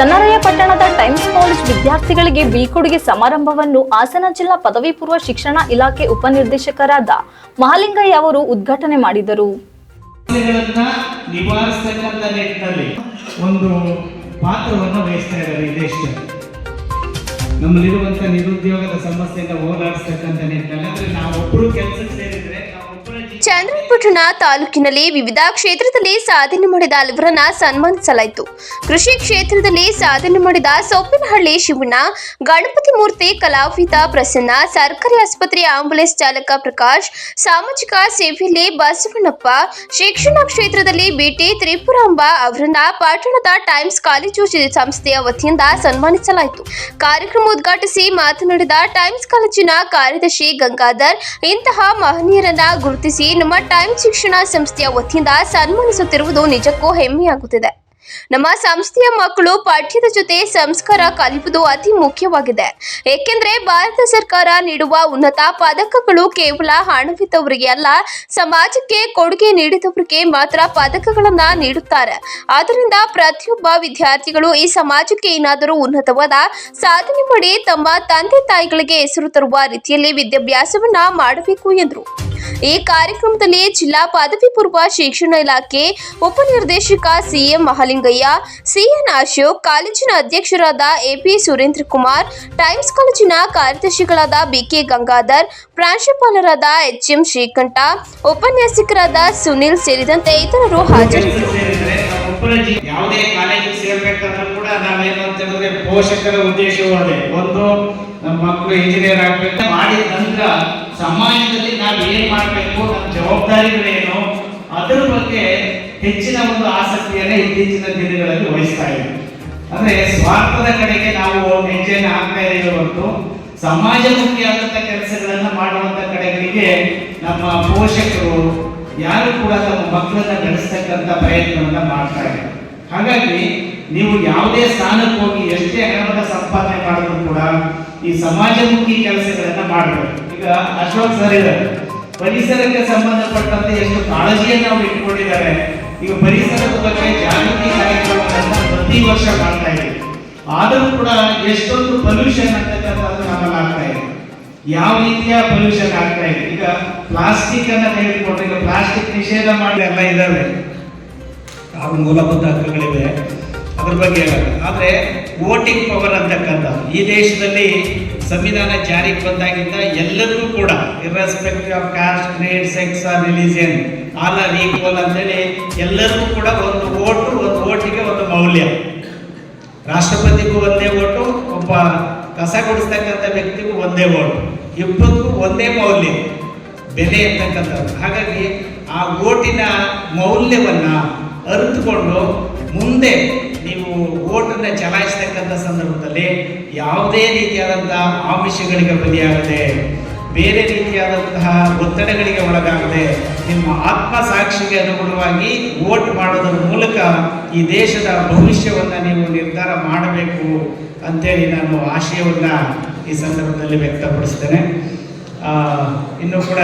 ಚನ್ನರಾಯ ಪಟ್ಟಣದ times college ವಿದ್ಯಾರ್ಥಿಗಳಿಗೆ ಬೀಳ್ಕೊಡುಗೆ ಸಮಾರಂಭವನ್ನು ಹಾಸನ ಜಿಲ್ಲಾ ಪದವಿ ಪೂರ್ವ ಶಿಕ್ಷಣ ಇಲಾಖೆ ಉಪನಿರ್ದೇಶಕರಾದ ಮಹಾಲಿಂಗಯ್ಯ ಅವರು ಉದ್ಘಾಟನೆ ಮಾಡಿದರು. ಒಂದು ಪಾತ್ರವನ್ನು ವಹಿಸ್ತಾ ಇದ್ದಾರೆ ಈ ನಮ್ಮಲ್ಲಿರುವಂಥ ನಿರುದ್ಯೋಗದ ಸಮಸ್ಯೆಯಿಂದ ಹೋರಾಡಿಸ್ತಕ್ಕಂಥ ನಿಟ್ಟಿನಲ್ಲಿ ನಾವು ಒಬ್ಬರು ಕೆಲಸಕ್ಕೆ ಸೇರಿದ್ರೆ ಚಂದ್ರಪಟ್ಟಣ ತಾಲೂಕಿನಲ್ಲಿ ವಿವಿಧ ಕ್ಷೇತ್ರದಲ್ಲಿ ಸಾಧನೆ ಮಾಡಿದ ಹಲವರನ್ನ ಸನ್ಮಾನಿಸಲಾಯಿತು. ಕೃಷಿ ಕ್ಷೇತ್ರದಲ್ಲಿ ಸಾಧನೆ ಮಾಡಿದ ಸೊಪ್ಪಿನಹಳ್ಳಿ ಶಿವಣ್ಣ, ಗಣಪತಿ ಮೂರ್ತಿ ಕಲಾವಿದ ಪ್ರಸನ್ನ, ಸರ್ಕಾರಿ ಆಸ್ಪತ್ರೆ ಆಂಬುಲೆನ್ಸ್ ಚಾಲಕ ಪ್ರಕಾಶ್, ಸಾಮಾಜಿಕ ಸೇವೆಯಲ್ಲಿ ಬಸವಣ್ಣಪ್ಪ, ಶಿಕ್ಷಣ ಕ್ಷೇತ್ರದಲ್ಲಿ ಬಿಟಿ ತ್ರಿಪುರಾಂಬ ಅವರನ್ನ ಪಟ್ಟಣದ ಟೈಮ್ಸ್ ಕಾಲೇಜು ಸಂಸ್ಥೆಯ ವತಿಯಿಂದ ಸನ್ಮಾನಿಸಲಾಯಿತು. ಕಾರ್ಯಕ್ರಮ ಉದ್ಘಾಟಿಸಿ ಮಾತನಾಡಿದ ಟೈಮ್ಸ್ ಕಾಲೇಜಿನ ಕಾರ್ಯದರ್ಶಿ ಗಂಗಾಧರ್, ಇಂತಹ ಮಹನೀಯರನ್ನ ಗುರುತಿಸಿ ಟೈಮ್ಸ್ ಶಿಕ್ಷಣ ಸಂಸ್ಥೆಯ ವತಿಯಿಂದ ಸನ್ಮಾನಿಸುತ್ತಿರುವುದು ನಿಜಕ್ಕೂ ಹೆಮ್ಮೆಯಾಗುತ್ತಿದೆ. ನಮ್ಮ ಸಂಸ್ಥೆಯ ಮಕ್ಕಳು ಪಠ್ಯದ ಜೊತೆ ಸಂಸ್ಕಾರ ಕಲಿಯುವುದು ಅತಿ ಮುಖ್ಯವಾಗಿದೆ. ಏಕೆಂದ್ರೆ ಭಾರತ ಸರ್ಕಾರ ನೀಡುವ ಉನ್ನತ ಪದಕಗಳು ಕೇವಲ ಹಣವಿದ್ದವರಿಗೆ ಅಲ್ಲ, ಸಮಾಜಕ್ಕೆ ಕೊಡುಗೆ ನೀಡಿದವರಿಗೆ ಮಾತ್ರ ಪದಕಗಳನ್ನ ನೀಡುತ್ತಾರೆ. ಆದ್ದರಿಂದ ಪ್ರತಿಯೊಬ್ಬ ವಿದ್ಯಾರ್ಥಿಗಳು ಈ ಸಮಾಜಕ್ಕೆ ಏನಾದರೂ ಉನ್ನತವಾದ ಸಾಧನೆ ಮಾಡಿ ತಮ್ಮ ತಂದೆ ತಾಯಿಗಳಿಗೆ ಹೆಸರು ತರುವ ರೀತಿಯಲ್ಲಿ ವಿದ್ಯಾಭ್ಯಾಸವನ್ನ ಮಾಡಬೇಕು ಎಂದರು. ಈ ಕಾರ್ಯಕ್ರಮದಲ್ಲಿ ಜಿಲ್ಲಾ ಪದವಿ ಪೂರ್ವ ಶಿಕ್ಷಣ ಇಲಾಖೆ ಉಪನಿರ್ದೇಶಕ ಸಿಎಂ ಮಹಾಲಿಂಗಯ್ಯ, ಸಿಎನ್ ಅಶೋಕ್, ಕಾಲೇಜಿನ ಅಧ್ಯಕ್ಷರಾದ ಎಪಿ ಸುರೇಂದ್ರ ಕುಮಾರ್, ಟೈಮ್ಸ್ ಕಾಲೇಜಿನ ಕಾರ್ಯದರ್ಶಿಗಳಾದ ಬಿಕೆ ಗಂಗಾಧರ್, ಪ್ರಾಂಶುಪಾಲರಾದ ಎಚ್ಎಂ ಶ್ರೀಕಂಠ, ಉಪನ್ಯಾಸಕರಾದ ಸುನಿಲ್ ಸೇರಿದಂತೆ ಇತರರು ಹಾಜರಿದ್ದರು. ಯಾವುದೇ ಕಾಲೇಜಿಗೆ ಕೂಡ ಪೋಷಕರ ಉದ್ದೇಶವೂ ಒಂದು ನಮ್ಮ ಮಕ್ಕಳು ಇಂಜಿನಿಯರ್ ಆಗ್ಬೇಕು. ಮಾಡಿದ ಸಮಾಜದಲ್ಲಿ ನಾವು ಏನ್ ಮಾಡಬೇಕು, ನಮ್ಮ ಜವಾಬ್ದಾರಿಗಳೇನು, ಅದರ ಬಗ್ಗೆ ಹೆಚ್ಚಿನ ಒಂದು ಆಸಕ್ತಿಯನ್ನ ಇತ್ತೀಚಿನ ದಿನಗಳಲ್ಲಿ ವಹಿಸ್ತಾ ಇದ್ದೀವಿ. ಅಂದ್ರೆ ಸ್ವಾರ್ಥದ ಕಡೆಗೆ ನಾವು ಹೆಜ್ಜೆಯನ್ನು ಹಾಕ್ತಾ ಇದ್ದೀವಿ ಹೊರತು ಸಮಾಜಮುಖಿಯಾದಂಥ ಕೆಲಸಗಳನ್ನ ಮಾಡುವಂತ ಕಡೆಗಳಿಗೆ ನಮ್ಮ ಪೋಷಕರು ಯಾರು ಕೂಡ ತಮ್ಮ ಮಕ್ಕಳನ್ನ ನಡೆಸ್ತಕ್ಕಂಥ ಪ್ರಯತ್ನವನ್ನ ಮಾಡ್ತಾ ಇದ್ದಾರೆ. ಹಾಗಾಗಿ ನೀವು ಯಾವುದೇ ಸ್ಥಾನಕ್ಕೆ ಹೋಗಿ ಎಷ್ಟೇ ಹಣದ ಸಂಪಾದನೆ ಮಾಡಿದ್ರು ಕೂಡ ಈ ಸಮಾಜಮುಖಿ ಕೆಲಸಗಳನ್ನ ಮಾಡಬೇಕು. ಈಗ ಅಶೋಕ್ ಸರ್ ಇದ್ದಾರೆ. ಪರಿಸರಕ್ಕೆ ಸಂಬಂಧಪಟ್ಟಂತೆ ಎಷ್ಟು ಕಾಳಜಿಯನ್ನು ಅವರು ಇಟ್ಕೊಂಡಿದ್ದಾರೆ. ಈಗ ಪರಿಸರದ ಬಗ್ಗೆ ಜಾಗೃತಿ ಕಾರ್ಯಕ್ರಮಗಳನ್ನು ಪ್ರತಿ ವರ್ಷ ಮಾಡ್ತಾ ಇದೆ ಆದರೂ ಕೂಡ ಎಷ್ಟೊಂದು ಪೊಲ್ಯೂಷನ್ ಅಂತಕ್ಕಂಥದ್ದು ನಮ್ಮಲ್ಲಿ ಆಗ್ತಾ ಇದೆ. ಯಾವ ರೀತಿಯ ಪೊಲ್ಯೂಷನ್ ಆಗ್ತಾ ಇದೆ? ಈಗ ಪ್ಲಾಸ್ಟಿಕ್ ಅನ್ನ ತೆಗೆದುಕೊಂಡ್ರೆ ಈಗ ಪ್ಲಾಸ್ಟಿಕ್ ನಿಷೇಧ ಮಾಡಿ ಎಲ್ಲ ಇದಾವೆ. ಯಾವ ಮೂಲಭೂತ ಹಕ್ಕುಗಳಿವೆ? ಅದ್ರ ಬಗ್ಗೆ ಆದರೆ ವೋಟಿಂಗ್ ಪವರ್ ಅಂತಕ್ಕಂಥದ್ದು, ಈ ದೇಶದಲ್ಲಿ ಸಂವಿಧಾನ ಜಾರಿಗೆ ಬಂದಾಗಿಂದ ಎಲ್ಲರಿಗೂ ಕೂಡ irrespective of caste creed sex or religion all are equal ಅಂತೇಳಿ ಎಲ್ಲರಿಗೂ ಕೂಡ ಒಂದು ಓಟು ಒಂದು ಓಟಿಗೆ ಒಂದು ಮೌಲ್ಯ. ರಾಷ್ಟ್ರಪತಿಗೂ ಒಂದೇ ಓಟು ಒಬ್ಬ ಕಸ ಗುಡಿಸ್ತಕ್ಕಂಥ ವ್ಯಕ್ತಿಗೂ ಒಂದೇ ಓಟು ಇಬ್ಬರಿಗೂ ಒಂದೇ ಮೌಲ್ಯ, ಬೆಲೆ ಅಂತಕ್ಕಂಥದ್ದು. ಹಾಗಾಗಿ ಆ ಓಟಿನ ಮೌಲ್ಯವನ್ನು ಅರಿತುಕೊಂಡು ಮುಂದೆ ನೀವು ಓಟನ್ನು ಚಲಾಯಿಸ್ತಕ್ಕಂಥ ಸಂದರ್ಭದಲ್ಲಿ ಯಾವುದೇ ರೀತಿಯಾದಂತಹ ಆಮಿಷಗಳಿಗೆ ಬಲಿಯಾಗದೆ, ಬೇರೆ ರೀತಿಯಾದಂತಹ ಒತ್ತಡಗಳಿಗೆ ಒಳಗಾಗದೆ, ನಿಮ್ಮ ಆತ್ಮ ಸಾಕ್ಷಿಗೆ ಅನುಗುಣವಾಗಿ ವೋಟ್ ಮಾಡೋದ್ರ ಮೂಲಕ ಈ ದೇಶದ ಭವಿಷ್ಯವನ್ನು ನೀವು ನಿರ್ಧಾರ ಮಾಡಬೇಕು ಅಂತೇಳಿ ನಾನು ಆಶಯವನ್ನು ಈ ಸಂದರ್ಭದಲ್ಲಿ ವ್ಯಕ್ತಪಡಿಸ್ತೇನೆ. ಇನ್ನು ಕೂಡ